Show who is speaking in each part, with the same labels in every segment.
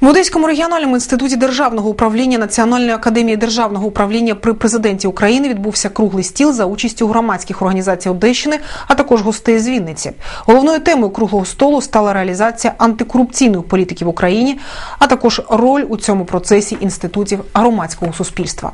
Speaker 1: В Одеському регіональному інституті державного управління Національної академії державного управління при президенті України відбувся круглий стіл за участю громадських організацій Одещини, а також гостей з Вінниці. Головною темою круглого столу стала реалізація антикорупційної політики в Україні, а також роль у цьому процесі інститутів громадського суспільства.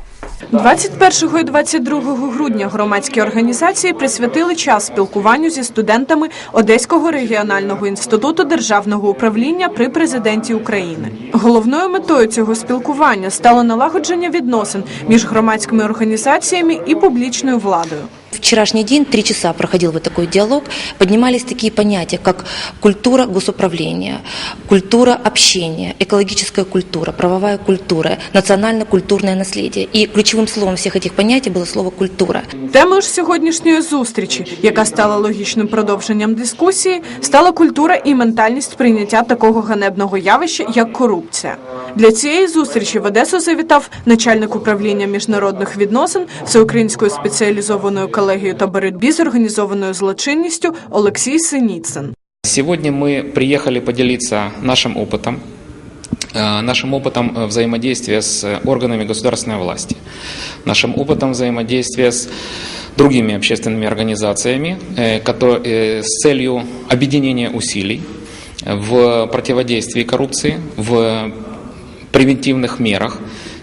Speaker 2: 21 і 22 грудня громадські організації присвятили час спілкуванню зі студентами Одеського регіонального інституту державного управління при президенті України. Головною метою цього спілкування стало налагодження відносин між громадськими організаціями і публічною владою.
Speaker 3: Вчерашний день, три часа проходил вот такой диалог, поднимались такие понятия, как культура госуправления, культура общения, экологическая культура, правовая культура, национально-культурное наследие. И ключевым словом всех этих понятий было слово «культура».
Speaker 2: Темою ж сьогоднішньої зустрічі, яка стала логічним продовженням дискусії, стала культура і ментальність прийняття такого ганебного явища, як корупція. Для цієї зустрічі в Одесу завітав начальник управління міжнародних відносин Всеукраїнською спеціалізованою колегією та боротьбі з організованою злочинністю Олексій Синіцин.
Speaker 4: Сегодня мы приехали поделиться нашим опытом, э, нашим опытом э, взаимодействия с органами государственной власти, нашим опытом взаимодействия с другими общественными организациями э, кото- э, с целью объединения усилий в противодействии коррупции, в превентивных мерах,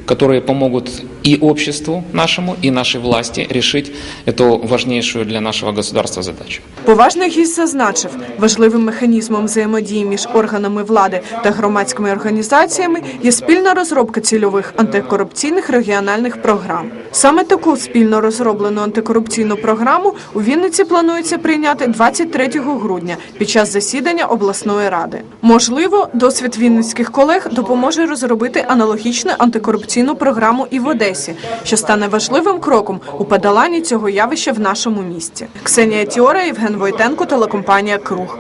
Speaker 4: которые помогут и обществу нашему, и нашей власти решить эту важнейшую для нашего государства задачу.
Speaker 2: Поважний гість зазначив, важливим механізмом взаємодії між органами влади та громадськими організаціями є спільна розробка цільових антикорупційних регіональних програм. Саме таку спільно розроблену антикорупційну програму у Вінниці планується прийняти 23 грудня під час засідання обласної ради. Можливо, досвід вінницьких колег допоможе розробити аналогічну антикорупційну програму і в Одесі, що стане важливим кроком у подоланні цього явища в нашому місті. Ксенія Тіора, Євген Войтенко, телекомпанія Круг.